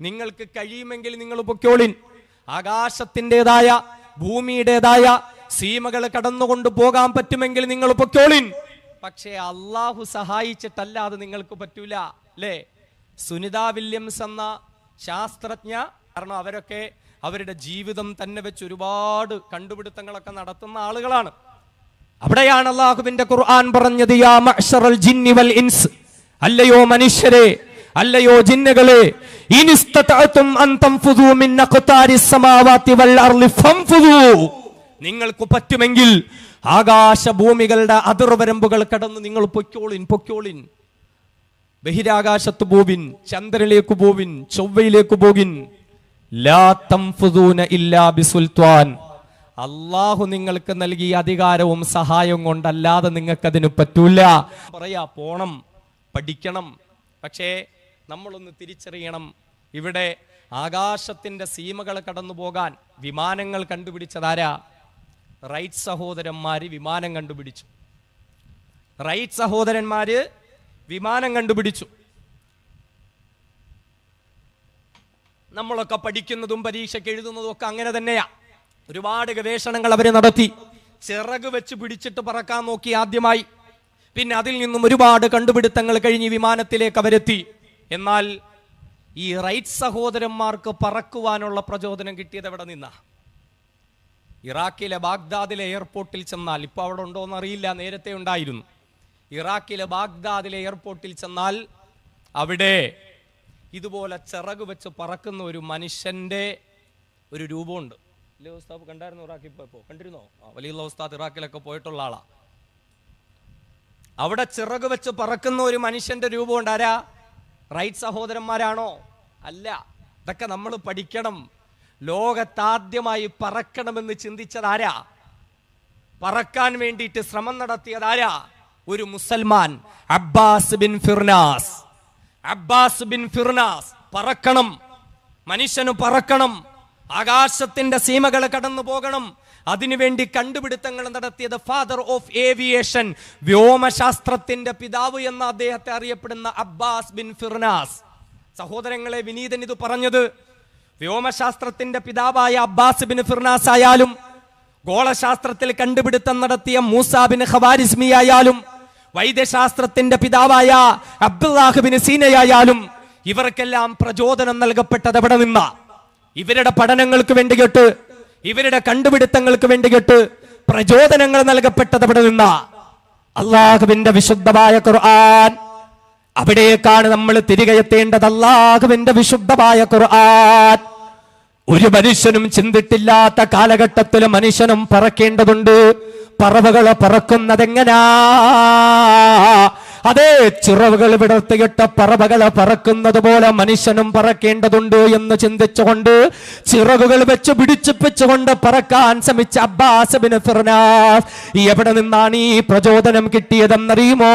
നിങ്ങൾക്ക് കഴിയുമെങ്കിൽ നിങ്ങൾ പൊക്കോളിൻ ആകാശത്തിന്റെതായ ഭൂമിയുടേതായ സീമകൾ കടന്നുകൊണ്ട് പോകാൻ പറ്റുമെങ്കിൽ നിങ്ങൾ പൊക്കോളിൻ പക്ഷേ അള്ളാഹു സഹായിച്ചിട്ടല്ല അത് നിങ്ങൾക്ക് പറ്റൂല അല്ലേ? സുനിത വില്യംസ് എന്ന ശാസ്ത്രജ്ഞ കാരണം അവരൊക്കെ അവരുടെ ജീവിതം തന്നെ വെച്ച് ഒരുപാട് കണ്ടുപിടുത്തങ്ങളൊക്കെ നടത്തുന്ന ആളുകളാണ്. അവിടെയാണ് അള്ളാഹുവിന്റെ ഖുർആൻ പറഞ്ഞത് യാ ജിന്നി വൽ ഇൻസ്. അല്ലയോ മനുഷ്യരെ അല്ലയോ ജിന്നുകളെ നിങ്ങൾക്ക് പറ്റുമെങ്കിൽ ആകാശ ഭൂമികളുടെ അതിർവരമ്പുകൾ കടന്ന് നിങ്ങൾ പൊക്കോളിൻ പൊക്കോളിൻ ബഹിരാകാശത്ത് പോവിൻ ചന്ദ്രനിലേക്ക് പോവിൻ ചൊവ്വയിലേക്ക് പോകിൻ. അള്ളാഹു നിങ്ങൾക്ക് നൽകിയ അധികാരവും സഹായവും കൊണ്ടല്ലാതെ നിങ്ങൾക്ക് അതിനു പറ്റൂല. പറയാ പോണം പഠിക്കണം. പക്ഷേ നമ്മളൊന്ന് തിരിച്ചറിയണം. ഇവിടെ ആകാശത്തിന്റെ സീമകൾ കടന്നു പോകാൻ വിമാനങ്ങൾ കണ്ടുപിടിച്ചതാരാ? റൈറ്റ് സഹോദരന്മാർ വിമാനം കണ്ടുപിടിച്ചു. റൈറ്റ് സഹോദരന്മാർ വിമാനം കണ്ടുപിടിച്ചു. നമ്മളൊക്കെ പഠിക്കുന്നതും പരീക്ഷയ്ക്ക് എഴുതുന്നതും ഒക്കെ അങ്ങനെ തന്നെയാ. ഒരുപാട് ഗവേഷണങ്ങൾ അവർ നടത്തി. ചിറക് വെച്ച് പിടിച്ചിട്ട് പറക്കാൻ നോക്കി ആദ്യമായി. പിന്നെ അതിൽ നിന്നും ഒരുപാട് കണ്ടുപിടുത്തങ്ങൾ കഴിഞ്ഞ് വിമാനത്തിലേക്ക് അവരെത്തി. എന്നാൽ ഈ റൈറ്റ് സഹോദരന്മാർക്ക് പറക്കുവാനുള്ള പ്രചോദനം കിട്ടിയത് എവിടെ നിന്നാ? ഇറാഖിലെ ബാഗ്ദാദിലെ എയർപോർട്ടിൽ ചെന്നാൽ ഇപ്പോൾ അവിടെ ഉണ്ടോ എന്ന് അറിയില്ല നേരത്തെ ഉണ്ടായിരുന്നു. ഇറാഖിലെ ബാഗ്ദാദിലെ എയർപോർട്ടിൽ ചെന്നാൽ അവിടെ ഇതുപോലെ ചിറക് വെച്ച് പറക്കുന്ന ഒരു മനുഷ്യന്റെ ഒരു രൂപമുണ്ട്. വലിയ ഉസ്താബ് കണ്ടായിരുന്നു ഇറാഖിൽ പോയപ്പോ? കണ്ടിരുന്നോ? ആ വലിയ ഉസ്താദ് ഇറാഖിലൊക്കെ പോയിട്ടുള്ള ആളാ. അവിടെ ചിറക് വെച്ച് പറക്കുന്ന ഒരു മനുഷ്യന്റെ രൂപമുണ്ട്. ആരാ? റൈറ്റ് സഹോദരന്മാരാണോ? അല്ല. ഇതൊക്കെ നമ്മൾ പഠിക്കണം. ലോകത്താദ്യമായി പറക്കണമെന്ന് ചിന്തിച്ചതാരാ? പറക്കാൻ വേണ്ടിയിട്ട് ശ്രമം നടത്തിയതാരാ? ഒരു മുസൽമാൻ Abbas bin Firnas. Abbas bin Firnas പറക്കണം. മനുഷ്യന് പറക്കണം. ആകാശത്തിന്റെ സീമകൾ കടന്നു പോകണം അതിനുവേണ്ടി കണ്ടുപിടുത്തങ്ങൾ നടത്തിയത് ഫാദർ ഓഫ് ഏവിയേഷൻ വ്യോമശാസ്ത്രത്തിന്റെ പിതാവ് എന്ന അദ്ദേഹത്തെ അറിയപ്പെടുന്ന അബ്ബാസ് ബിൻ ഫിർനാസ് സഹോദരങ്ങളെ വിനീതൻ ഇത് പറഞ്ഞത്. വ്യോമശാസ്ത്രത്തിന്റെ പിതാവായ അബ്ബാസ് ബിൻ ഫിർനാസ് ആയാലും ഗോളശാസ്ത്രത്തിൽ കണ്ടുപിടുത്തം നടത്തിയ മൂസാ ബിൻ ഖവാരിസ്മി ആയാലും വൈദ്യശാസ്ത്രത്തിന്റെ പിതാവായ അബ്ദുല്ലാഹുബിന് സീനയായാലും ഇവർക്കെല്ലാം പ്രചോദനം നൽകപ്പെട്ടത് എവിടെ നിന്ന? ഇവരുടെ പഠനങ്ങൾക്ക് വേണ്ടി കേട്ട് ഇവരുടെ കണ്ടുപിടുത്തങ്ങൾക്ക് വേണ്ടി കേട്ട് പ്രചോദനങ്ങൾ നൽകപ്പെട്ടത് അവിടെ നിന്ന അള്ളാഹുവിന്റെ വിശുദ്ധമായ ഖുർആൻ. അവിടേക്കാണ് നമ്മൾ തിരികെ എത്തേണ്ടത് അള്ളാഹുവിന്റെ വിശുദ്ധമായ ഖുർആൻ. ഒരു മനുഷ്യനും ചിന്തിട്ടില്ലാത്ത കാലഘട്ടത്തിൽ മനുഷ്യനും പറക്കേണ്ടതുണ്ട്. പറവകൾ പറക്കുന്നതെങ്ങനാ? അതേ ചിറവുകൾ വിടർത്തിയിട്ട പറവകളെ പറക്കുന്നത് പോലെ മനുഷ്യനും പറക്കേണ്ടതുണ്ട് എന്ന് ചിന്തിച്ചുകൊണ്ട് ചിറകുകൾ വെച്ച് പിടിച്ചിപ്പിച്ചുകൊണ്ട് പറക്കാൻ ശ്രമിച്ച അബ്ബാസ് ബിൻ എവിടെ നിന്നാണ് ഈ പ്രചോദനം കിട്ടിയതെന്നറിയുമോ?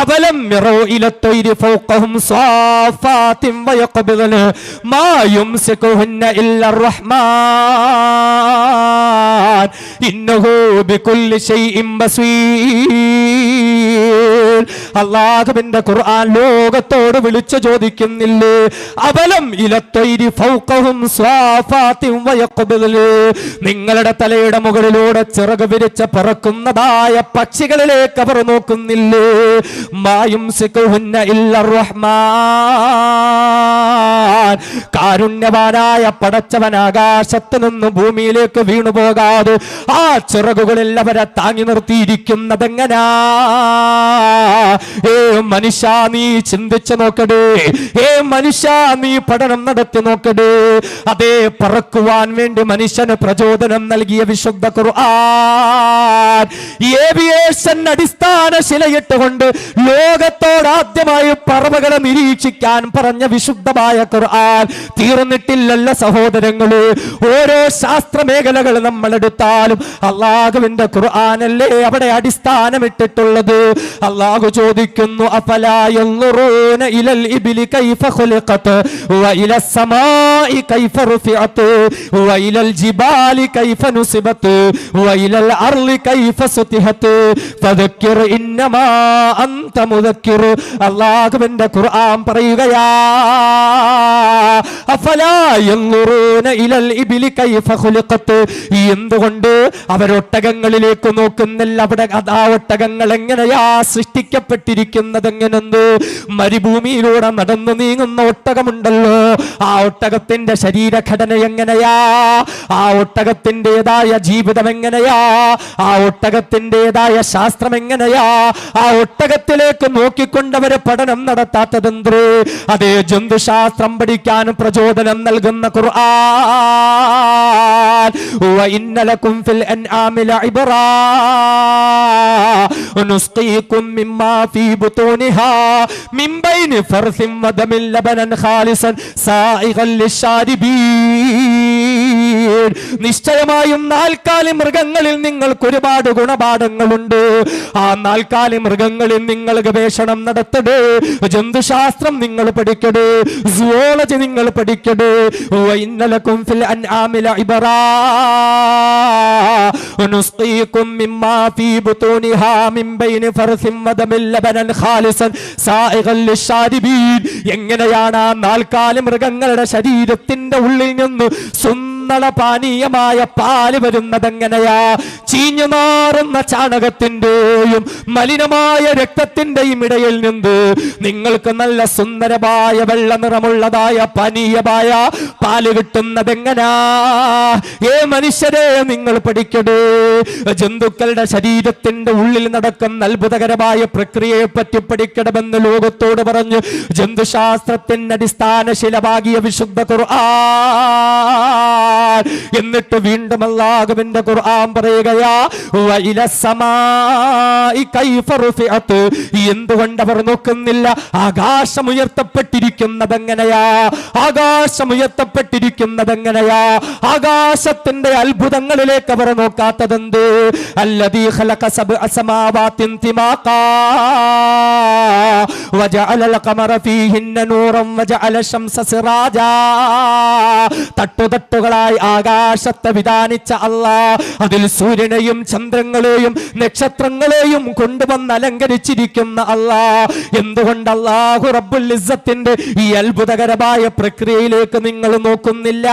അവലം മിറോ ഇലത്തൊയിരി ഫൗഖഹും സ്വാഫാത്തിൻ വയഖബിദന മാ യുംസികുഹുന്ന ഇല്ലർ റഹ്മാൻ ഇന്നഹു ബികുല്ലി ഷൈഇൻ ബസീർ അല്ലാഹുവിന്റെ ഖുർആൻ ലോകത്തോട് വിളിച്ചു ചോദിക്കുന്നില്ലേ? അവലം ഇലത്തൊയിരി ഫൗക്കഹും സ്വാഫാത്തിൻ വയഖബിദൽ നിങ്ങളുടെ തലയുടെ മുകളിലൂടെ ചിറക് വിരിച്ച് പറക്കുന്നതായ പക്ഷികളിലേക്ക് അവർ നോക്കുന്നു. മായും കാരുണ്യവാനായ പടച്ചവൻ ആകാശത്ത് നിന്ന് ഭൂമിയിലേക്ക് വീണു പോകാതെ ആ ചിറകുകളിൽ അവരെ താങ്ങി നിർത്തിയിരിക്കുന്നതെങ്ങനാ? ഏ മനുഷ്യ നീ ചിന്തിച്ചു നോക്കടേ. ഏ മനുഷ്യ നീ പഠനം നടത്തി നോക്കടേ. അതേ പറക്കുവാൻ വേണ്ടി മനുഷ്യന് പ്രചോദനം നൽകിയ വിശുദ്ധ ഖുർആൻ. ഏവിയേഷൻ അടിസ്ഥാന ശിലയിട്ടുകൊണ്ട് ലോകത്തോടാദ്യമായി പറവകളെ നിരീക്ഷിക്കാൻ പറഞ്ഞ വിശുദ്ധമായ ഖുർആൻ ഖുർആൻ തീർന്നിട്ടില്ലല്ല സഹോദരങ്ങള് ഓരോ ശാസ്ത്ര മേഖലകൾ നമ്മൾ എടുത്താലും അള്ളാഹുവിന്റെ ഖുർആനല്ലേ അവിടെ അടിസ്ഥാനമിട്ടിട്ടുള്ളത് അള്ളാഹു ചോദിക്കുന്നു അഫലായുറൂന ഇലൽ ഇബിലി കൈഫ ഖുലിഖത് വഇല السماء كيف رفعت وإلى الجبال كيف نصبت وإلى الأرض كيف سطحت فذكر إنما അള്ളാഹുവിന്റെ ഖുർആൻ പറയുകയാ എന്തുകൊണ്ട് അവരൊട്ടകങ്ങളിലേക്ക് നോക്കുന്നില്ല? അവിടെ ആ ഒട്ടകങ്ങൾ എങ്ങനെയാ സൃഷ്ടിക്കപ്പെട്ടിരിക്കുന്നത്? എങ്ങനെന്ത് മരുഭൂമിയിലൂടെ നടന്നു നീങ്ങുന്ന ഒട്ടകമുണ്ടല്ലോ. ആ ഒട്ടകത്തിന്റെ ശരീരഘടന എങ്ങനെയാ? ആ ഒട്ടകത്തിന്റെതായ ജീവിതം എങ്ങനെയാ? ആ ഒട്ടകത്തിന്റെതായ ശാസ്ത്രം എങ്ങനെയാ? ആ ഒട്ടകത്തിലേക്ക് നോക്കിക്കൊണ്ടവര് പഠനം നടത്താത്തതെന്തേ അതേ ജന്തുശാസ്ത്രം പഠിക്കാൻ പ്രചോദനം നൽകുന്ന ഖുർആൻ وإن لكم في الأنعام لعبرا ونسقيكم مما في بطونها من بين فرث ودم لبنا خالصا سائغا للشاربين നിശ്ചയമായും നാൽക്കാലി മൃഗങ്ങളിൽ നിങ്ങൾക്ക് ഒരുപാട് ഗുണപാഠങ്ങളുണ്ട് ആ നാൽക്കാലി മൃഗങ്ങളിൽ നിങ്ങൾ ഗവേഷണം നടത്തട് ജന്തുശാസ്ത്രം നിങ്ങൾ പഠിക്കട് സുവോളജി നിങ്ങൾ പഠിക്കട് വൈന്നലക്കും ഫിൽ അൻആമില ഇബറാ ونسقيكم مما في بطونها من بين فرث ودم لبنا خالصا سائغا للشاربين എങ്ങനെയാണ് ആ നാൽക്കാലി മൃഗങ്ങളുടെ ശരീരത്തിന്റെ ഉള്ളിൽ നിന്ന് സുന്ദര പാനീയമായ പാൽ വരുന്നതെങ്ങനെയാ? ചീഞ്ഞു മാറുന്ന ചാണകത്തിന്റെയും മലിനമായ രക്തത്തിന്റെയും ഇടയിൽ നിന്ന് നിങ്ങൾക്ക് നല്ല സുന്ദരമായ വെള്ള നിറമുള്ളതായ പാനീയമായ പാൽ കിട്ടുന്നതെങ്ങനാ? ഏ മനുഷ്യരെ നിങ്ങൾ പഠിക്കടേ ജന്തുക്കളുടെ ശരീരത്തിന്റെ ഉള്ളിൽ നടക്കുന്ന അത്ഭുതകരമായ പ്രക്രിയയെ പറ്റി പഠിക്കണമെന്ന് ലോകത്തോട് പറഞ്ഞു ജന്തുശാസ്ത്രത്തിന്റെ അടിസ്ഥാന ശിലഭാഗിയ വിശുദ്ധ ഖുർആൻ എന്നിട്ട് വീണ്ടും അല്ലാഹുവിന്റെ ഖുർആൻ പറയുകയാ വഇല സമായി കൈഫ റുഫിഅത് എന്തുകൊണ്ട് അവർ നോക്കുന്നില്ല ആകാശം ഉയർത്തപ്പെട്ടിരിക്കുന്നത് എങ്ങനെയാ ആകാശം ഉയർത്തപ്പെട്ടിരിക്കുന്നത് എങ്ങനെയാ ആകാശത്തിന്റെ അത്ഭുതങ്ങളിലേക്ക് അവർ നോക്കാത്തതെന്ത് അല്ലദീ ഖലഖ സബ്അ സമാവാത്തിൻ തിമാഖാ وجعل القمر فيهن نورا وجعل الشمس سراجا തട്ടുതട്ടുകളായി ആകാശത്തെ വിധാനിച്ച അള്ളാ അതിൽ സൂര്യനെയും ചന്ദ്രങ്ങളെയും നക്ഷത്രങ്ങളെയും കൊണ്ടുവന്ന് അലങ്കരിച്ചിരിക്കുന്ന അള്ളാ എന്തുകൊണ്ട് അല്ലാഹു റബ്ബുൽ ഇസ്സത്തിന്റെ ഈ അത്ഭുതകരമായ പ്രക്രിയയിലേക്ക് നിങ്ങൾ നോക്കുന്നില്ല?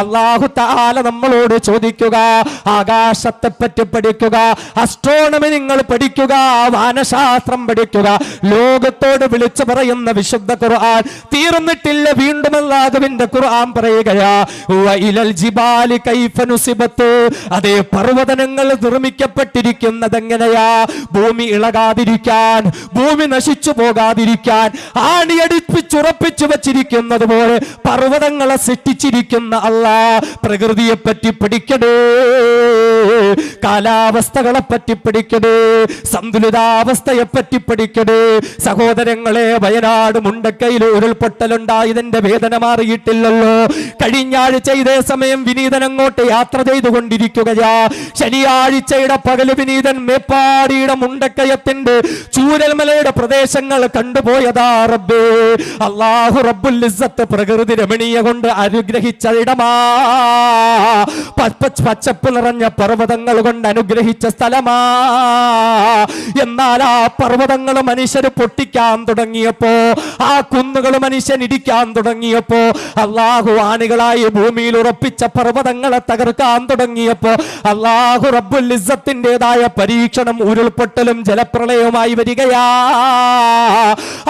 അള്ളാഹു താല നമ്മളോട് ചോദിക്കുക ആകാശത്തെ പറ്റി പഠിക്കുക അസ്ട്രോണമി നിങ്ങൾ പഠിക്കുക വാനശാസ്ത്രം പഠിക്കുക ലോകത്തോട് വിളിച്ചു പറയുന്ന വിശുദ്ധ ഖുർആൻ തീർന്നിട്ടില്ല വീണ്ടും അല്ലാഹുവിന്റെ ഖുർആൻ പറയുകയാ അതേ പർവതനങ്ങൾ നിർമ്മിക്കപ്പെട്ടിരിക്കുന്നത് എങ്ങനെയാ ഭൂമി ഇളകാതിരിക്കാൻ ഭൂമി നശിച്ചു പോകാതിരിക്കാൻ ആണിയടിപ്പിച്ചുറപ്പിച്ചു വച്ചിരിക്കുന്നത് പോലെ പർവതങ്ങളെ സൃഷ്ടിച്ചിരിക്കുന്ന അല്ല പ്രകൃതിയെ പറ്റി പഠിക്കണേ. കാലാവസ്ഥകളെ പറ്റി പഠിക്കണേ സന്തുലിതാവസ്ഥയെ പറ്റി പഠിക്കണേ സഹോദരങ്ങളെ വയനാട് മുണ്ടക്കയിൽ ഉരുൾപൊട്ടലുണ്ടായതിന്റെ വേദന മാറിയിട്ടില്ലല്ലോ. കഴിഞ്ഞ ആഴ്ച ഇതേ സമയം വിനീതൻ അങ്ങോട്ട് യാത്ര ചെയ്തുകൊണ്ടിരിക്കുകയാ. ശനിയാഴ്ചയുടെ പകൽ വിനീതൻ മേപ്പാടിയുടെ മുണ്ടക്കയത്തിന്റെ ചൂരൽമലയുടെ പ്രദേശങ്ങൾ കണ്ടുപോയതാ റബ്ബേ. അള്ളാഹു റബ്ബുൽ ഇസ്സത്ത് പ്രകൃതി രമണീയ കൊണ്ട് അനുഗ്രഹിച്ച ഇടമാ. പച്ച- പച്ചപ്പ് നിറഞ്ഞ പർവതങ്ങൾ കൊണ്ട് അനുഗ്രഹിച്ച സ്ഥലമാ. എന്നാൽ ആ പർവതങ്ങൾ മനുഷ്യർ പൊട്ടിക്കാൻ തുടങ്ങിയപ്പോ ആ കുന്നുകൾ മനുഷ്യൻ ഇടിക്കാൻ തുടങ്ങിയപ്പോ അള്ളാഹു ആണികളായി ഭൂമിയിൽ ഉറപ്പിച്ച പർവതങ്ങളെ തകർക്കാൻ തുടങ്ങിയപ്പോ അള്ളാഹു റബ്ബുൽ ഇസ്സത്തിന്റെതായ പരീക്ഷണം ഉരുൾപൊട്ടലും ജലപ്രളയവുമായി വരികയാ.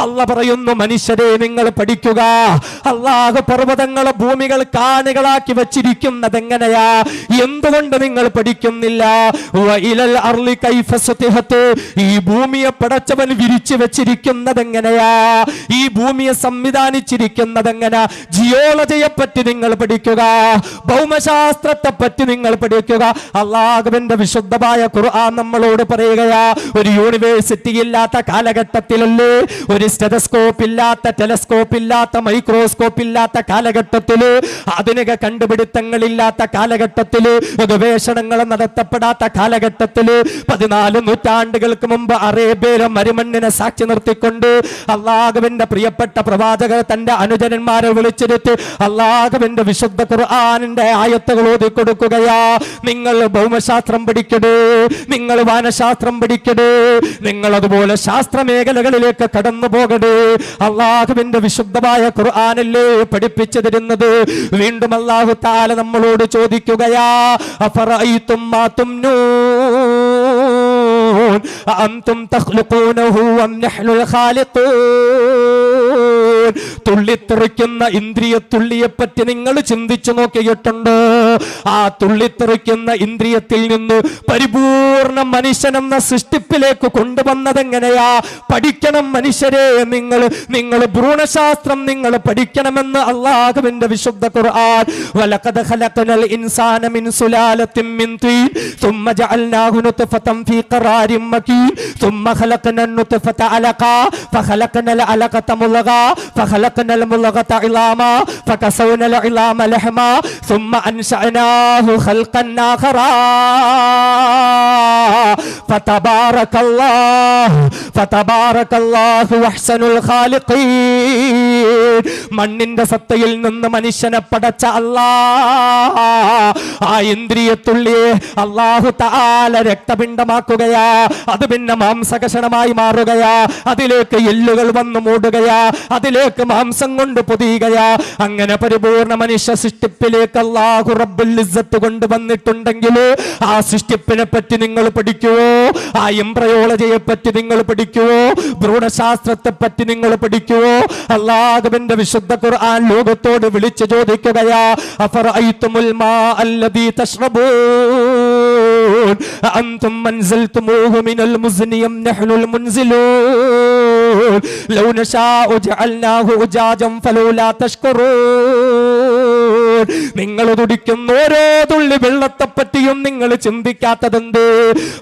അല്ല പറയുന്നു മനുഷ്യരെ നിങ്ങൾ പഠിക്കുക. അള്ളാഹു പർവതങ്ങൾ ഭൂമികൾ കാണികളാക്കി വച്ചിരിക്കുന്നത് എങ്ങനെയാ എന്തുകൊണ്ട് നിങ്ങൾ പഠിക്കുക സുതിഹത്ത്. ഈ ഭൂമിയെ പടച്ചവൻ വിരിച്ചു വെച്ചിരിക്കുന്നത് എങ്ങനെയാ ഈ ഭൂമിയെ സംവിധാനിച്ചിരിക്കുന്നത് എങ്ങനെ ജിയോളജിയെ പറ്റി നിങ്ങൾ പഠിക്കുക. ഭൗമശാസ്ത്രത്തെ പറ്റി നിങ്ങൾ പഠിക്കുക. അള്ളാഹുവിന്റെ വിശുദ്ധമായ ഖുർആൻ നമ്മളോട് പറയുകയാ ഒരു യൂണിവേഴ്സിറ്റി ഇല്ലാത്ത കാലഘട്ടത്തിലല്ലേ? ഒരു സ്റ്റെതസ്കോപ്പ് ഇല്ലാത്ത ടെലസ്കോപ്പ് ഇല്ലാത്ത മൈക്രോസ്കോപ്പ് ഇല്ലാത്ത കാലഘട്ടത്തിൽ ആധുനിക കണ്ടുപിടുത്തങ്ങളില്ലാത്ത കാലഘട്ടത്തിൽ ഗവേഷണങ്ങൾ നടത്തപ്പെടാത്ത കാലഘട്ടത്തിൽ പതിനാല് നൂറ്റാണ്ടുകൾക്ക് മുമ്പ് അറേബ്യയിലെ മരുമണ്ണിനെ സാക്ഷി നിർത്തിക്കൊണ്ട് അള്ളാഹുവിന്റെ പ്രിയപ്പെട്ട പ്രവാചകർ തന്റെ അനുജനന്മാരെ വിളിച്ചിരുത്തി അള്ളാഹുവിന്റെ വിശുദ്ധ ഖുർആാനിന്റെ ആയത്തുകൾ ഓതി കൊടുക്കുകയാ നിങ്ങൾ ഭൗമശാസ്ത്രം പഠിക്കടേ നിങ്ങൾ വാനശാസ്ത്രം പഠിക്കടേ നിങ്ങൾ അതുപോലെ ശാസ്ത്ര മേഖലകളിലേക്ക് കടന്നു പോകടേ. അള്ളാഹുവിന്റെ വിശുദ്ധമായ ഖുർആാനല്ലേ പഠിപ്പിച്ചു തരുന്നത് വീണ്ടും അള്ളാഹു താല നമ്മളോട് ചോദിക്കുകയാ അഫറൈത്തും أنتم ما تمنون أأنتم تخلقونه أم نحن الخالقون തുള്ളിത്തെറിക്കുന്ന ഇന്ദ്രിയ തുള്ളിയെ പറ്റി നിങ്ങൾ ചിന്തിച്ചു നോക്കിയിട്ടുണ്ട് ആ തുള്ളിത്തെറിക്കുന്ന ഇന്ദ്രിയത്തിൽ നിന്ന് പരിപൂർണ മനുഷ്യനെന്ന സൃഷ്ടിപ്പിലേക്ക് കൊണ്ടുവന്നത് എങ്ങനെയാ പഠിക്കണം മനുഷ്യരെ നിങ്ങൾ നിങ്ങൾ ഭ്രൂണശാസ്ത്രം നിങ്ങൾ പഠിക്കണമെന്ന് അള്ളാഹുവിന്റെ വിശുദ്ധ ഖുർആൻ വലഖദ ഖലഖനൽ ഇൻസാന മിൻ സുലാലത്തിൻ മിൻ തീൻ ثم جعلناه نطفة في قرار مكين ثم خلقنا النطفة علقة فخلقنا العلقة مضغة فخلقنا المضغة عظاما فكسونا العظام لحما ثم أنشأناه خلقا آخر فتبارك الله فتبارك الله أحسن الخالقين മണ്ണിന്റെ സത്തയിൽ നിന്ന് മനുഷ്യനെ പടച്ച അല്ലാ ആ ഇന്ദ്രിയത്തുള്ളിയെ അള്ളാഹു താല രക്തപിണ്ഡമാക്കുകയാ അത് പിന്നെ മാംസകഷണമായി മാറുകയാ അതിലേക്ക് എല്ലുകൾ വന്നു മൂടുകയാ അതിലേക്ക് മാംസം കൊണ്ട് പൊതിയുകയാ. അങ്ങനെ പരിപൂർണ മനുഷ്യ സൃഷ്ടിപ്പിലേക്ക് അള്ളാഹു റബ്ബുൽ ഇസ്സത്ത് കൊണ്ടുവന്നിട്ടുണ്ടെങ്കിൽ ആ സൃഷ്ടിപ്പിനെ പറ്റി നിങ്ങൾ പഠിക്കുവോ? ആ എംബ്രയോളജിയെ പറ്റി നിങ്ങൾ പഠിക്കുവോ? ഭ്രൂണശാസ്ത്രത്തെ പറ്റി നിങ്ങൾ പഠിക്കുവോ? അള്ളാഹുവിന്റെ വിശുദ്ധ ഖുർആൻ ലോകത്തോട് വിളിച്ചു ചോദിക്കുകയാ അഫറഅയ്തുമുൽ മാ അല്ലദീ തശ്റബൂൻ അൻതും അൻസൽതുമൂഹു മിനൽ മുസ്നിയം നഹ്നുൽ മുൻസിലൂൻ? ലൗ നശാഉ ജഅൽനാഹു ഉജാജൻ ഫലൗലാ നിങ്ങൾ തുടിക്കുന്ന ഓരോ തുള്ളി വെള്ളത്തെ പറ്റിയും നിങ്ങൾ ചിന്തിക്കാത്തതെന്ത്?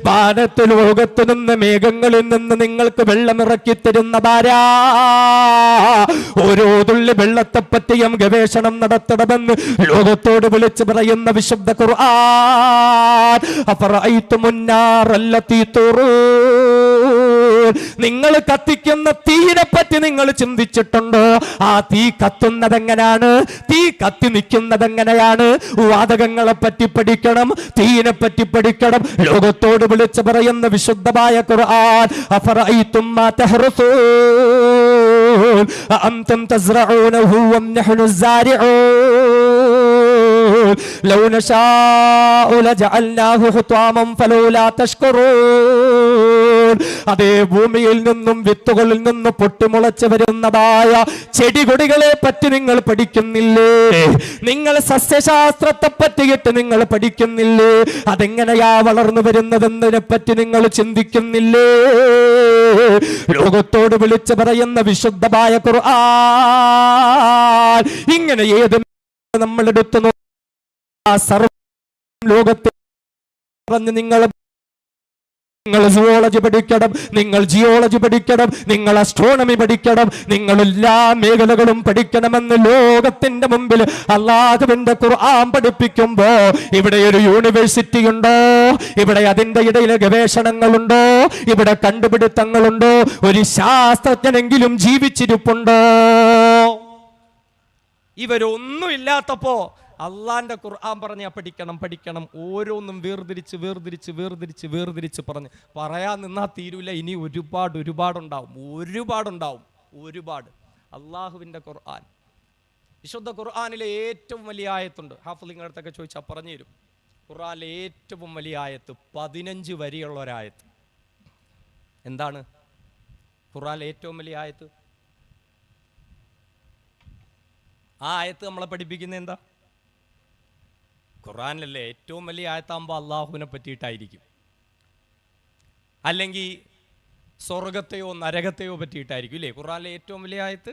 വാനത്ത് ലോകത്ത് നിന്ന് മേഘങ്ങളിൽ നിന്ന് നിങ്ങൾക്ക് വെള്ളമിറക്കി തരുന്നതാരാ ഓരോ തുള്ളി വെള്ളത്തെ പറ്റിയും ഗവേഷണം നടത്തണമെന്ന് ലോകത്തോട് വിളിച്ചു പറയുന്ന വിശുദ്ധ ഖുർആൻ. നിങ്ങൾ കത്തിക്കുന്ന തീയിനെ പറ്റി നിങ്ങൾ ചിന്തിച്ചിട്ടുണ്ടോ? ആ തീ കത്തുന്നത് എങ്ങനെയാണ് തീ കത്തി പഠിക്കുന്നത് എങ്ങനെയാണ് വാതകങ്ങളെ പറ്റി പഠിക്കണം തീയിനെ പറ്റി പഠിക്കണം. ലോകത്തോട് വിളിച്ചു പറയുന്ന വിശുദ്ധമായ ഖുർആൻ അഫറഅയ്തും മാ തഹ്റുസൂൻ അം തസ്റഊനഹു لو نشاء لجعلناه حطاما فلولا تشكرون അതേ ഭൂമിയിൽ നിന്നും വിത്തുകളിൽ നിന്ന് പൊട്ടിമുളച്ച് വരുന്നതായ ചെടികൊടികളെ പറ്റി നിങ്ങൾ പഠിക്കുന്നില്ലേ നിങ്ങൾ സസ്യശാസ്ത്രത്തെ പറ്റിയിട്ട് നിങ്ങൾ പഠിക്കുന്നില്ലേ അതെങ്ങനെയാ വളർന്നു വരുന്നതെന്നതിനെ പറ്റി നിങ്ങൾ ചിന്തിക്കുന്നില്ലേ ലോകത്തോട് വിളിച്ചു പറയുന്ന വിശുദ്ധമായ ഖുർആൻ ഇങ്ങനെ ഏത് നമ്മൾ എടുത്തു നോ- ആ ലോകത്തെ പറഞ്ഞ് നിങ്ങൾ നിങ്ങൾ സുവോളജി പഠിക്കണം നിങ്ങൾ ജിയോളജി പഠിക്കണം നിങ്ങൾ അസ്ട്രോണമി പഠിക്കണം നിങ്ങൾ എല്ലാ മേഖലകളും പഠിക്കണമെന്ന് ലോകത്തിന്റെ മുമ്പിൽ അള്ളാഹുവിന്റെ ഖുർആൻ പഠിപ്പിക്കുമ്പോ ഇവിടെ ഒരു യൂണിവേഴ്സിറ്റി ഉണ്ടോ? ഇവിടെ അതിന്റെ ഇടയിൽ ഗവേഷണങ്ങളുണ്ടോ? ഇവിടെ കണ്ടുപിടുത്തങ്ങളുണ്ടോ? ഒരു ശാസ്ത്രജ്ഞനെങ്കിലും ജീവിച്ചിരിപ്പുണ്ടോ? ഇവരൊന്നും ഇല്ലാത്തപ്പോ അള്ളാന്റെ ഖുർആൻ പറഞ്ഞ പഠിക്കണം പഠിക്കണം. ഓരോന്നും വേർതിരിച്ച് വേർതിരിച്ച് വേർതിരിച്ച് വേർതിരിച്ച് പറഞ്ഞ്. പറയാൻ നിന്നാ തീരൂല ഇനി ഒരുപാട് ഒരുപാടുണ്ടാവും. ഒരുപാടുണ്ടാവും. ഒരുപാട്. അള്ളാഹുവിന്റെ ഖുർആൻ. വിശുദ്ധ ഖുർആാനിലെ ഏറ്റവും വലിയ ആയത്തുണ്ട്. ഹാഫുലിങ്ങടുത്തൊക്കെ ചോദിച്ചാൽ പറഞ്ഞു തരും. ഖുർആാനിലെ ഏറ്റവും വലിയ ആയത്ത് പതിനഞ്ച് വരിയുള്ള ഒരായത്ത് എന്താണ്? ഖുർആാനിലെ ഏറ്റവും വലിയ ആയത്ത്? ആ ആയത്ത് നമ്മളെ പഠിപ്പിക്കുന്നത് എന്താ? ഖുർആനിലല്ലേ ഏറ്റവും വലിയ ആയത്താകുമ്പോൾ അള്ളാഹുവിനെ പറ്റിയിട്ടായിരിക്കും. അല്ലെങ്കിൽ സ്വർഗത്തെയോ നരകത്തെയോ പറ്റിയിട്ടായിരിക്കും ഇല്ലേ? ഖുർആനിലെ ഏറ്റവും വലിയ ആയത്ത്?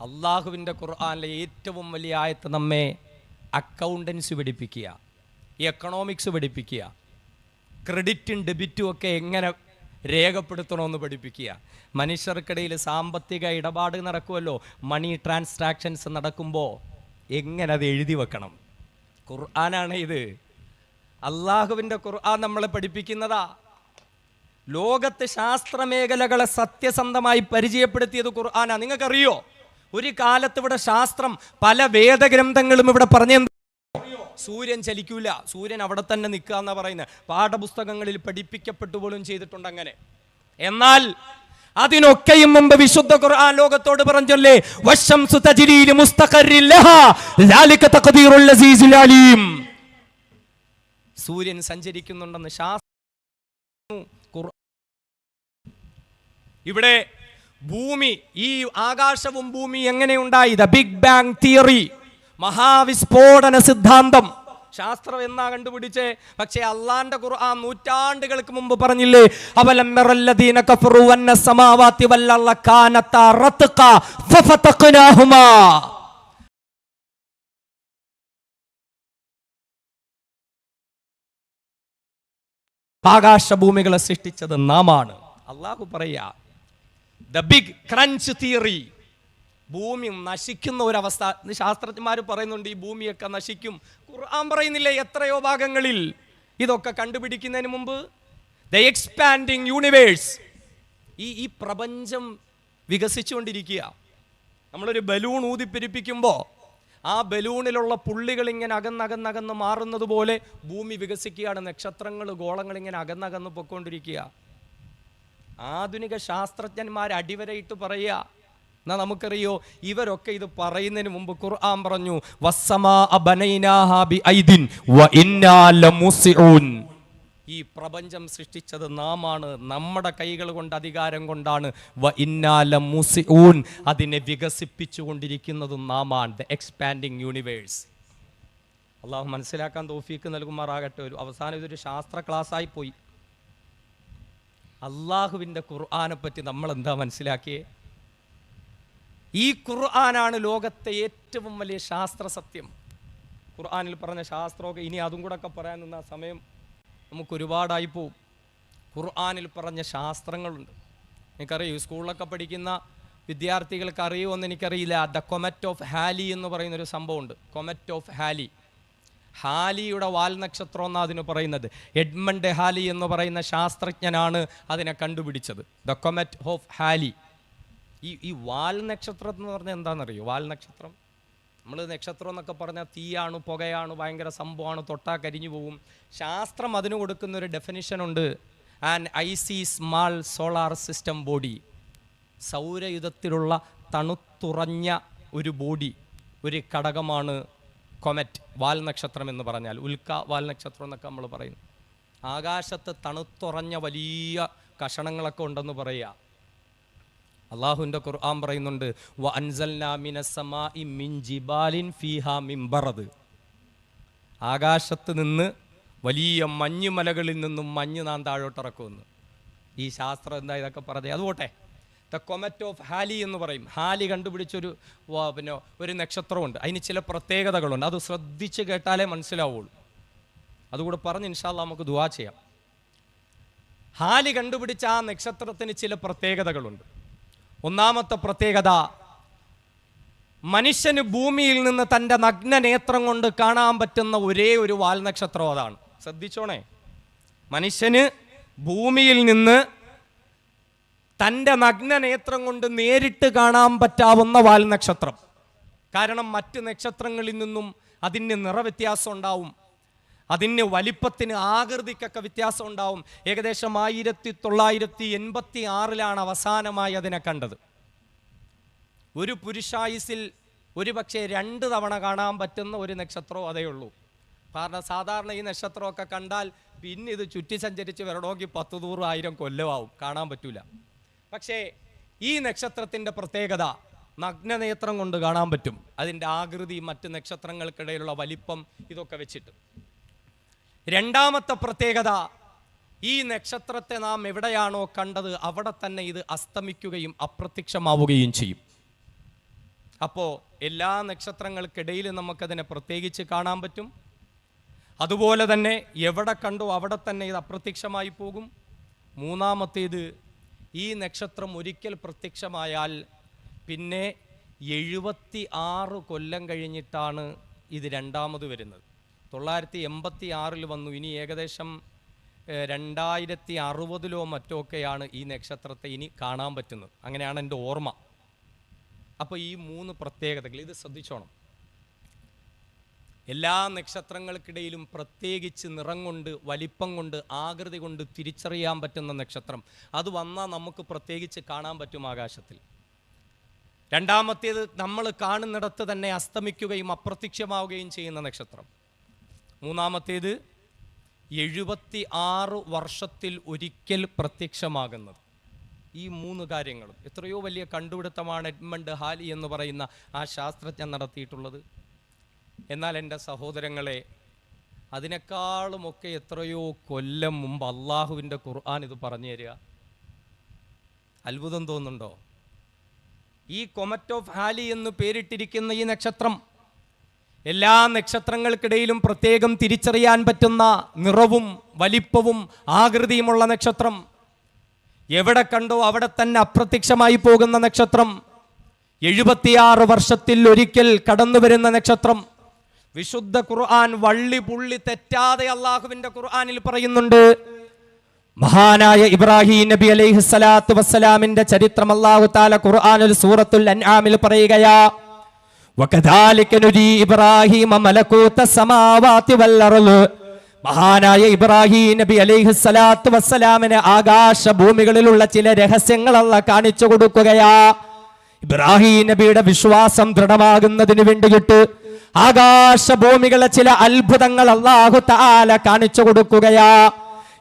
അള്ളാഹുവിന്റെ ഖുർആാനിലെ ഏറ്റവും വലിയ ആയത്ത് നമ്മെ അക്കൗണ്ടൻസി പഠിപ്പിക്കുക എക്കണോമിക്സ് പഠിപ്പിക്കുക ക്രെഡിറ്റും ഡെബിറ്റും ഒക്കെ എങ്ങനെ രേഖപ്പെടുത്തണമെന്ന് പഠിപ്പിക്കുക. മനുഷ്യർക്കിടയിൽ സാമ്പത്തിക ഇടപാട് നടക്കുമല്ലോ മണി ട്രാൻസാക്ഷൻസ് നടക്കുമ്പോൾ എങ്ങനെ അത് എഴുതി വെക്കണം ഖുർആനാണ് ഇത്. അള്ളാഹുവിന്റെ ഖുർആൻ നമ്മളെ പഠിപ്പിക്കുന്നതാ. ലോകത്ത് ശാസ്ത്രമേഖലകളെ സത്യസന്ധമായി പരിചയപ്പെടുത്തിയത് ഖുർആനാ. നിങ്ങൾക്കറിയോ? ഒരു കാലത്ത് ഇവിടെ ശാസ്ത്രം പല വേദഗ്രന്ഥങ്ങളും ഇവിടെ പറഞ്ഞ സൂര്യൻ ചലിക്കൂല. സൂര്യൻ അവിടെ തന്നെ നിൽക്കുക എന്നാ പറയുന്നത്. പാഠപുസ്തകങ്ങളിൽ പഠിപ്പിക്കപ്പെട്ടു പോലും ചെയ്തിട്ടുണ്ട് അങ്ങനെ. എന്നാൽ അതിനൊക്കെയും മുമ്പ് വിശുദ്ധ ഖുർആൻ ലോകത്തോട് പറഞ്ഞല്ലേ വശംസു തജ്രീലി മുസ്തഖറില്ലഹ ലാലിക തഖദീറുൽ അസീസുൽ അലീം. സൂര്യൻ സഞ്ചരിക്കുന്നുണ്ടെന്ന് ശാസ്ത്രം ഇവിടെ ഭൂമി ഈ ആകാശവും ഭൂമി എങ്ങനെയുണ്ടായി? ദ ബിഗ് ബാങ് തിയറി മഹാവിസ്ഫോടന സിദ്ധാന്തം. ശാസ്ത്രം എന്നാ കണ്ടുപിടിച്ചേ? പക്ഷേ അള്ളാന്റെ ഖുർആൻ നൂറ്റാണ്ടുകൾക്ക് മുമ്പ് പറഞ്ഞില്ലേ കഫറു വന്ന ആകാശഭൂമികളെ സൃഷ്ടിച്ചത് നാമാണ്. അള്ളാഹു പറയാ ദ ബിഗ് ക്രഞ്ച് തിയറി ഭൂമി നശിക്കുന്ന ഒരവസ്ഥ. ഇന്ന് ശാസ്ത്രജ്ഞന്മാർ പറയുന്നുണ്ട് ഈ ഭൂമിയൊക്കെ നശിക്കും. ഖുർആൻ പറയുന്നില്ലേ എത്രയോ ഭാഗങ്ങളിൽ. ഇതൊക്കെ കണ്ടുപിടിക്കുന്നതിന് മുമ്പ് ദ എക്സ്പാൻഡിങ് യൂണിവേഴ്സ് ഈ ഈ പ്രപഞ്ചം വികസിച്ചുകൊണ്ടിരിക്കുക. നമ്മളൊരു ബലൂൺ ഊതിപ്പെരിപ്പിക്കുമ്പോൾ ആ ബലൂണിലുള്ള പുള്ളികൾ ഇങ്ങനെ അകന്നകന്നകന്ന് മാറുന്നത് പോലെ ഭൂമി വികസിക്കുകയാണ്. നക്ഷത്രങ്ങൾ ഗോളങ്ങൾ ഇങ്ങനെ അകന്നകന്ന് പൊയ്ക്കൊണ്ടിരിക്കുക ആധുനിക ശാസ്ത്രജ്ഞന്മാർ അടിവരയിട്ട് പറയുക എന്നാ നമുക്കറിയോ? ഇവരൊക്കെ ഇത് പറയുന്നതിന് മുമ്പ് ഖുർആൻ പറഞ്ഞു ഈ പ്രപഞ്ചം സൃഷ്ടിച്ചത് നാമാണ്. നമ്മുടെ കൈകൾ കൊണ്ട് അധികാരം കൊണ്ടാണ്. വ ഇന്നാല മുസിഊൻ അതിനെ വികസിപ്പിച്ചു കൊണ്ടിരിക്കുന്നത് നാമാണ്. ദ എക്സ്പാൻഡിങ് യൂണിവേഴ്സ് അള്ളാഹു മനസ്സിലാക്കാൻ തോഫീക്ക് നൽകുമാറാകട്ടെ. ഒരു അവസാനം ഇതൊരു ശാസ്ത്ര ക്ലാസ്സായി പോയി. അള്ളാഹുവിന്റെ ഖുർആനെ പറ്റി നമ്മൾ എന്താ മനസ്സിലാക്കിയേ? ഈ ഖുർആനാണ് ലോകത്തെ ഏറ്റവും വലിയ ശാസ്ത്ര സത്യം ഖുർആാനിൽ പറഞ്ഞ ശാസ്ത്രമൊക്കെ ഇനി അതും കൂടെ ഒക്കെ പറയാൻ നിന്ന സമയം നമുക്ക് ഒരുപാടായി പോവും. ഖുർആാനിൽ പറഞ്ഞ ശാസ്ത്രങ്ങളുണ്ട്. എനിക്കറിയൂ സ്കൂളിലൊക്കെ പഠിക്കുന്ന വിദ്യാർത്ഥികൾക്ക് അറിയുമെന്ന് എനിക്കറിയില്ല. ദ കൊമറ്റ് ഓഫ് ഹാലി എന്ന് പറയുന്നൊരു സംഭവമുണ്ട്. Comet of ഹാലി. ഹാലിയുടെ വാൽ നക്ഷത്രം എന്നാണ് അതിന് പറയുന്നത്. എഡ്മണ്ട് ഹാലി എന്ന് പറയുന്ന ശാസ്ത്രജ്ഞനാണ് അതിനെ കണ്ടുപിടിച്ചത്. The comet of Halley. ഈ ഈ വാൽ നക്ഷത്രം എന്ന് പറഞ്ഞാൽ എന്താണെന്നറിയോ? വാൽ നക്ഷത്രം. നമ്മൾ നക്ഷത്രം എന്നൊക്കെ പറഞ്ഞാൽ തീയാണ് പുകയാണ് ഭയങ്കര സംഭവമാണ് തൊട്ടാ കരിഞ്ഞു പോവും. ശാസ്ത്രം അതിന് കൊടുക്കുന്ന ഒരു ഡെഫിനിഷൻ ഉണ്ട്. And icy small solar system body സൗരയുധത്തിലുള്ള തണുത്തുറഞ്ഞ ഒരു ബോഡി ഒരു ഘടകമാണ് കൊമറ്റ് വാൽ നക്ഷത്രം എന്ന് പറഞ്ഞാൽ. ഉൽക്ക വാൽ നക്ഷത്രം എന്നൊക്കെ നമ്മൾ പറയുന്നു. ആകാശത്ത് തണുത്തുറഞ്ഞ വലിയ കഷണങ്ങളൊക്കെ ഉണ്ടെന്ന് പറയുക. അള്ളാഹുവിന്റെ ഖുർആൻ പറയുന്നുണ്ട് വ ആകാശത്ത് നിന്ന് വലിയ മഞ്ഞുമലകളിൽ നിന്നും മഞ്ഞ് നാം താഴോട്ടിറക്കുമെന്ന് ഈ ശാസ്ത്രം എന്താ ഇതൊക്കെ പറഞ്ഞത്? അത് പോട്ടെ. ദ കൊമറ്റ് ഓഫ് ഹാലി എന്ന് പറയും. ഹാലി കണ്ടുപിടിച്ചൊരു പിന്നെ ഒരു നക്ഷത്രമുണ്ട്. അതിന് ചില പ്രത്യേകതകളുണ്ട്. അത് ശ്രദ്ധിച്ച് കേട്ടാലേ മനസ്സിലാവുള്ളൂ. അതുകൂടെ പറഞ്ഞ് ഇൻഷാല്ല നമുക്ക് ദുവാ ചെയ്യാം. ഹാലി കണ്ടുപിടിച്ച ആ നക്ഷത്രത്തിന് ചില പ്രത്യേകതകളുണ്ട്. ഒന്നാമത്തെ പ്രത്യേകത മനുഷ്യന് ഭൂമിയിൽ നിന്ന് തന്റെ നഗ്ന നേത്രം കൊണ്ട് കാണാൻ പറ്റുന്ന ഒരേ ഒരു വാൽ നക്ഷത്രം അതാണ്. ശ്രദ്ധിച്ചോണേ. മനുഷ്യന് ഭൂമിയിൽ നിന്ന് തന്റെ നഗ്ന നേത്രം കൊണ്ട് നേരിട്ട് കാണാൻ പറ്റാവുന്ന വാൽനക്ഷത്രം കാരണം മറ്റ് നക്ഷത്രങ്ങളിൽ നിന്നും അതിന് നിറവ്യത്യാസം ഉണ്ടാവും. അതിന് വലിപ്പത്തിന് ആകൃതിക്കൊക്കെ വ്യത്യാസം ഉണ്ടാവും. ഏകദേശം ആയിരത്തി തൊള്ളായിരത്തി എൺപത്തി ആറിലാണ് അവസാനമായി അതിനെ കണ്ടത്. ഒരു പുരുഷായുസിൽ ഒരു പക്ഷേ രണ്ട് തവണ കാണാൻ പറ്റുന്ന ഒരു നക്ഷത്രവും അതേ ഉള്ളൂ. കാരണം സാധാരണ ഈ നക്ഷത്രമൊക്കെ കണ്ടാൽ പിന്നെ ഇത് ചുറ്റി സഞ്ചരിച്ച് വരണമെങ്കിൽ പത്ത് നൂറ് ആയിരം കൊല്ലമാവും. കാണാൻ പറ്റൂല. പക്ഷേ ഈ നക്ഷത്രത്തിന്റെ പ്രത്യേകത നഗ്നനേത്രം കൊണ്ട് കാണാൻ പറ്റും. അതിന്റെ ആകൃതി മറ്റ് നക്ഷത്രങ്ങൾക്കിടയിലുള്ള വലിപ്പം ഇതൊക്കെ വെച്ചിട്ട്. രണ്ടാമത്തെ പ്രത്യേകത ഈ നക്ഷത്രത്തെ നാം എവിടെയാണോ കണ്ടത് അവിടെ തന്നെ ഇത് അസ്തമിക്കുകയും അപ്രത്യക്ഷമാവുകയും ചെയ്യും. അപ്പോൾ എല്ലാ നക്ഷത്രങ്ങൾക്കിടയിൽ നമുക്കതിനെ പ്രത്യേകിച്ച് കാണാൻ പറ്റും. അതുപോലെ തന്നെ എവിടെ കണ്ടോ അവിടെ തന്നെ ഇത് അപ്രത്യക്ഷമായി പോകും. മൂന്നാമത്തേത് ഈ നക്ഷത്രം ഒരിക്കൽ പ്രത്യക്ഷമായാൽ പിന്നെ എഴുപത്തി ആറ് കൊല്ലം കഴിഞ്ഞിട്ടാണ് ഇത് രണ്ടാമത് വരുന്നത്. തൊള്ളായിരത്തി എൺപത്തി ആറിൽ വന്നു. ഇനി ഏകദേശം രണ്ടായിരത്തി അറുപതിലോ മറ്റോ ഒക്കെയാണ് ഈ നക്ഷത്രത്തെ ഇനി കാണാൻ പറ്റുന്നത്. അങ്ങനെയാണ് എന്റെ ഓർമ്മ. അപ്പോൾ ഈ മൂന്ന് പ്രത്യേകതകൾ ഇത് ശ്രദ്ധിച്ചോണം. എല്ലാ നക്ഷത്രങ്ങൾക്കിടയിലും പ്രത്യേകിച്ച് നിറം കൊണ്ട് വലിപ്പം കൊണ്ട് ആകൃതി കൊണ്ട് തിരിച്ചറിയാൻ പറ്റുന്ന നക്ഷത്രം. അത് വന്നാൽ നമുക്ക് പ്രത്യേകിച്ച് കാണാൻ പറ്റും ആകാശത്തിൽ. രണ്ടാമത്തേത് നമ്മൾ കാണുന്നിടത്ത് തന്നെ അസ്തമിക്കുകയും അപ്രത്യക്ഷമാവുകയും ചെയ്യുന്ന നക്ഷത്രം. മൂന്നാമത്തേത് എഴുപത്തി ആറ് വർഷത്തിൽ ഒരിക്കൽ പ്രത്യക്ഷമാകുന്നത്. ഈ മൂന്ന് കാര്യങ്ങളും എത്രയോ വലിയ കണ്ടുപിടുത്തമാണ് എഡ്മണ്ട് ഹാലി എന്ന് പറയുന്ന ആ ശാസ്ത്രജ്ഞൻ നടത്തിയിട്ടുള്ളത്. എന്നാൽ എന്റെ സഹോദരങ്ങളെ അതിനേക്കാളുമൊക്കെ എത്രയോ കൊല്ലം മുമ്പ് അള്ളാഹുവിന്റെ ഖുർആൻ ഇത് പറഞ്ഞു തരിക. അത്ഭുതം തോന്നുന്നുണ്ടോ? ഈ കൊമറ്റ് ഓഫ് ഹാലി എന്ന് പേരിട്ടിരിക്കുന്ന ഈ നക്ഷത്രം എല്ലാ നക്ഷത്രങ്ങൾക്കിടയിലും പ്രത്യേകം തിരിച്ചറിയാൻ പറ്റുന്ന നിറവും വലിപ്പവും ആകൃതിയുമുള്ള നക്ഷത്രം. എവിടെ കണ്ടോ അവിടെ തന്നെ അപ്രത്യക്ഷമായി പോകുന്ന നക്ഷത്രം. എഴുപത്തിയാറ് വർഷത്തിൽ ഒരിക്കൽ കടന്നു വരുന്ന നക്ഷത്രം. വിശുദ്ധ ഖുർആൻ വള്ളി പുള്ളി തെറ്റാതെ അള്ളാഹുവിന്റെ ഖുർആനിൽ പറയുന്നുണ്ട്. മഹാനായ ഇബ്രാഹിം നബി അലൈഹി സ്വലാത്തു വസ്സലാമിന്റെ ചരിത്രം അള്ളാഹു താല ഖുർആാനിൽ സൂറത്തുൽ അൻആമിൽ പറയുകയാ മഹാനായ ഇബ്രാഹിം നബി അലൈഹി സ്വലാത്തു വസ്സലാമിന് ആകാശ ഭൂമികളിലുള്ള ചില രഹസ്യങ്ങളല്ല കാണിച്ചു കൊടുക്കുകയാ. ഇബ്രാഹിം നബിയുടെ വിശ്വാസം ദൃഢമാകുന്നതിന് വേണ്ടിയിട്ട് ആകാശ ഭൂമികളെ ചില അത്ഭുതങ്ങൾ അള്ളാഹു താല കാണിച്ചു കൊടുക്കുകയാ.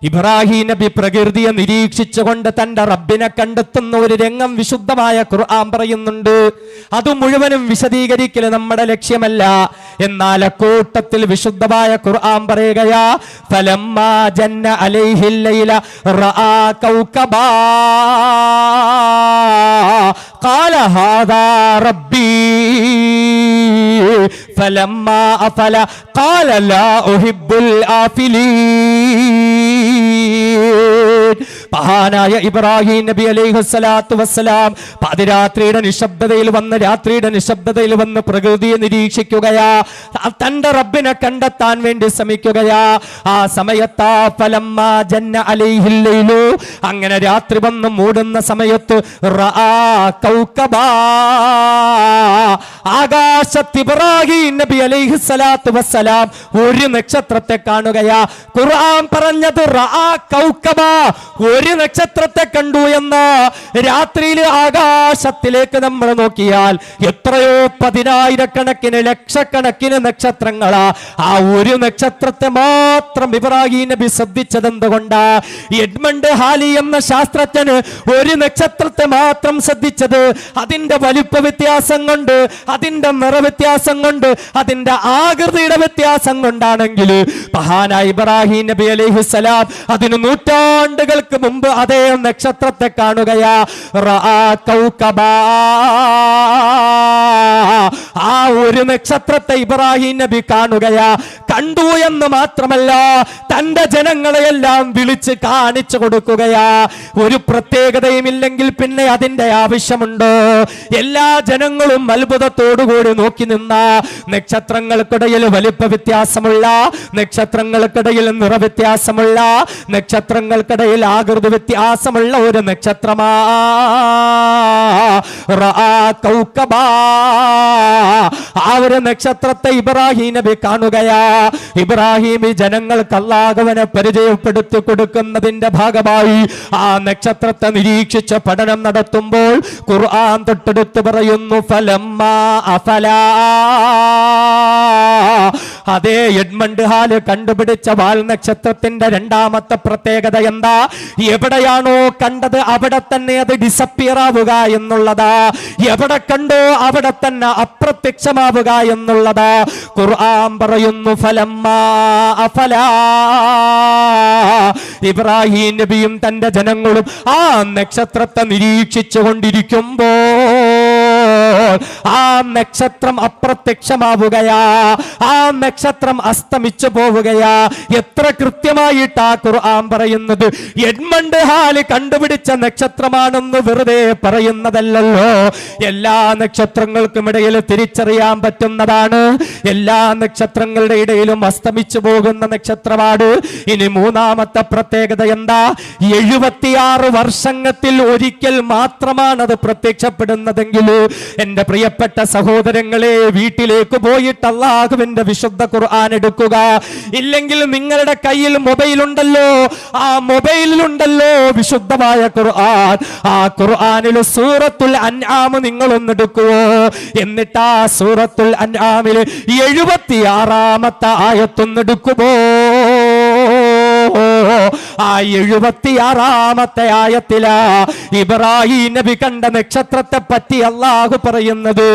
ഇബ്രാഹിം നബി പ്രകൃതിയെ നിരീക്ഷിച്ചുകൊണ്ട് തന്റെ റബ്ബിനെ കണ്ടെത്തുന്ന ഒരു രംഗം വിശുദ്ധമായ ഖുർആൻ പറയുന്നുണ്ട്. അത് മുഴുവനും വിശദീകരിക്കൽ നമ്മുടെ ലക്ഷ്യമല്ല. എന്നാൽ അക്കൂട്ടത്തിൽ വിശുദ്ധമായ ഖുർആൻ പറയുകയാ ഫലമ്മാ ജന്ന അലൈഹി ലൈല റആ കൗകബാ. قال هذا ربي. فلما أفل قال لا أحب الآفلين. മഹാനായ ഇബ്രാഹിം നബി അലൈഹി വസ്സലാം പാതിരാത്രിയുടെ നിശബ്ദതയിൽ വന്ന് രാത്രിയുടെ നിശബ്ദതയിൽ വന്ന് പ്രകൃതിയെ നിരീക്ഷിക്കുകയാ. തന്റെ റബ്ബിനെ കണ്ടെത്താൻ വേണ്ടി ശ്രമിക്കുകയാ. ആ സമയത്താ ഫലമ്മ ജന്ന അലൈഹി ലൈലു. അങ്ങനെ രാത്രി വന്ന് മൂടുന്ന സമയത്ത് റആ കൗകബാ. ആകാശത്ത് നബി അലൈഹി സ്വലാത്തു വസ്സലാം ഒരു നക്ഷത്രത്തെ കാണുകയാ. ഖുർആൻ പറഞ്ഞത് ഒരു നക്ഷത്രത്തെ കണ്ടു എന്ന് രാത്രിയിൽ ആകാശത്തിലേക്ക് നമ്മൾ നോക്കിയാൽ എത്രയോ പതിനായിരക്കണക്കിന് ലക്ഷക്കണക്കിന് നക്ഷത്രങ്ങളാ. ആ ഒരു നക്ഷത്രത്തെ മാത്രം ഇബ്രാഹിം നബി ശ്രദ്ധിച്ചത് എന്തുകൊണ്ടാ എഡ്മണ്ട് ഹാലി എന്ന ശാസ്ത്രജ്ഞന് ഒരു നക്ഷത്രത്തെ മാത്രം ശ്രദ്ധിച്ചത് അതിന്റെ വലിപ്പ വ്യത്യാസം കൊണ്ട് അതിന്റെ നിറവ്യത്യാസം കൊണ്ട് അതിന്റെ ആകൃതിയുടെ വ്യത്യാസം കൊണ്ടാണെങ്കിൽ മഹാനായ ഇബ്രാഹിം നബി അലൈഹിസ്സലാം അതിന് നൂറ്റാണ്ടുകൾക്ക് മുമ്പ് അതേ നക്ഷത്രത്തെ കാണുകയാ. ആ ഒരു നക്ഷത്രത്തെ ഇബ്രാഹിം നബി കാണുകയാ. കണ്ടു എന്ന് മാത്രമല്ല തന്റെ ജനങ്ങളെയെല്ലാം വിളിച്ച് കാണിച്ചു കൊടുക്കുകയാ. ഒരു പ്രത്യേകതയും ഇല്ലെങ്കിൽ പിന്നെ അതിന്റെ ആവശ്യമുണ്ടോ? എല്ലാ ജനങ്ങളും അത്ഭുതത്തോടുകൂടി നോക്കി നിന്ന നക്ഷത്രങ്ങൾക്കിടയിൽ വലിപ്പ വ്യത്യാസമുള്ള നക്ഷത്രങ്ങൾക്കിടയിൽ നിറവ്യത്യാസമുള്ള നക്ഷത്രങ്ങൾക്കിടയിൽ ആകൃതി വ്യത്യാസമുള്ള ഒരു നക്ഷത്രമാ. ആ ഒരു നക്ഷത്രത്തെ ഇബ്രാഹിം നബി കാണുകയാ ഇബ്രാഹിം ഈ ജനങ്ങൾക്ക് അല്ലാഹുവിനെ പരിചയപ്പെടുത്തി കൊടുക്കുന്നതിന്റെ ഭാഗമായി ആ നക്ഷത്രത്തെ നിരീക്ഷിച്ച പഠനം നടത്തുമ്പോൾ ഖുർആൻ തൊട്ടടുത്ത് പറയുന്നു ഫലമ്മ അഫല. അതേ എഡ്മണ്ട് ഹാൽ കണ്ടുപിടിച്ച വാൽ നക്ഷത്രത്തിന്റെ രണ്ടാമത്തെ പ്രത്യേകത എന്താ? എവിടെയാണോ കണ്ടത് അവിടെ തന്നെ അത് ഡിസപ്പിയർ ആവുക എന്നുള്ളതാ. എവിടെ കണ്ടോ അവിടെ തന്നെ അപ്രത്യക്ഷമാവുക എന്നുള്ളതാ. ഖുർആൻ പറയുന്നു അഫല. ഇബ്രാഹിം നബിയും തന്റെ ജനങ്ങളും ആ നക്ഷത്രത്തെ നിരീക്ഷിച്ചു കൊണ്ടിരിക്കുമ്പോ ആ നക്ഷത്രം അപ്രത്യക്ഷമാവുകയാ ആ നക്ഷത്രം അസ്തമിച്ചു പോവുകയാ. എത്ര കൃത്യമായിട്ടാ ഖുർആൻ പറയുന്നത്? എഡ്മണ്ട് ഹാൽ കണ്ടുപിടിച്ച നക്ഷത്രമാണെന്ന് വെറുതെ പറയുന്നതല്ലല്ലോ. എല്ലാ നക്ഷത്രങ്ങൾക്കും ഇടയിൽ തിരിച്ചറിയാൻ പറ്റുന്നതാണ്. എല്ലാ നക്ഷത്രങ്ങളുടെ ഇടയിലും അസ്തമിച്ചു പോകുന്ന നക്ഷത്രമാണ്. ഇനി മൂന്നാമത്തെ പ്രത്യേകത എന്താ? എഴുപത്തിയാറ് വർഷത്തിൽ ഒരിക്കൽ മാത്രമാണ് അത് പ്രത്യക്ഷപ്പെടുന്നതെങ്കിൽ എന്റെ പ്രിയപ്പെട്ട സഹോദരങ്ങളെ വീട്ടിലേക്ക് പോയിട്ട് അള്ളാഹുവിന്റെ വിശുദ്ധ ഖുർആൻ എടുക്കുക. ഇല്ലെങ്കിൽ നിങ്ങളുടെ കയ്യിൽ മൊബൈൽ ഉണ്ടല്ലോ. ആ മൊബൈലിലുണ്ടല്ലോ വിശുദ്ധമായ ഖുർആൻ. ആ ഖുർആനിൽ സൂറത്തുൽ അൻആം നിങ്ങളൊന്ന് എടുക്കുവോ? എന്നിട്ട് ആ സൂറത്തുൽ അൻആമിൽ എഴുപത്തിയാറാമത്തെ ആയത്തൊന്നെടുക്കുമോ ആ എഴുപത്തിയാറാമത്തെ ആയത്തില ഇബ്രാഹിം നബി കണ്ട നക്ഷത്രത്തെ പറ്റി അള്ളാഹു പറയുന്നത്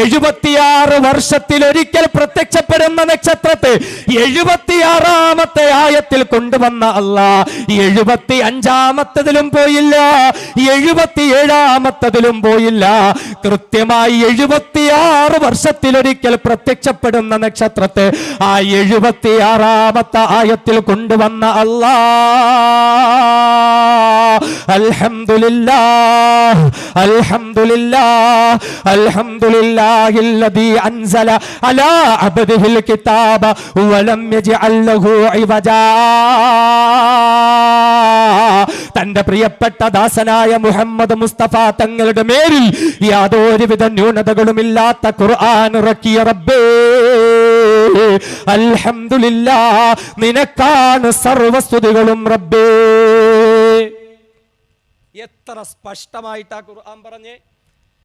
എഴുപത്തിയാറ് വർഷത്തിൽ ഒരിക്കൽ പ്രത്യക്ഷപ്പെടുന്ന നക്ഷത്രത്തെ എഴുപത്തിയാറാമത്തെ ആയത്തിൽ കൊണ്ടുവന്ന അല്ലാ എഴുപത്തി അഞ്ചാമത്തതിലും പോയില്ല എഴുപത്തി ഏഴാമത്തതിലും പോയില്ല കൃത്യമായി എഴുപത്തിയാറ് വർഷത്തിലൊരിക്കൽ പ്രത്യക്ഷപ്പെടുന്ന നക്ഷത്രത്തെ ആ എഴുപത്തിയാറാമത്തെ ആയത്തിൽ കൊണ്ടുവന്ന അല്ലാ അൽഹംദുലില്ലാ അൽഹംദുലില്ലാഹ് അൽഹംദുലില്ലാഹില്ലദീ അൻസല അലാ അബ്ദിഹിൽ കിതാബ വലം യജ്അൽ ലഹു ഇവജാ. തന്റെ പ്രിയപ്പെട്ട ദാസനായ മുഹമ്മദ് മുസ്തഫ തങ്ങളുടെ മേലിൽ യാതൊരുവിധ ന്യൂനതകളുമില്ലാത്ത ഖുർആൻ ഇറക്കിയ റബ്ബേ. അൽഹംദുലില്ലാ നിനക്കാണ് സർവസ്തുതികളും റബ്ബേ. എത്ര സ്പഷ്ടമായിട്ടാ ഖുർആൻ പറഞ്ഞേ?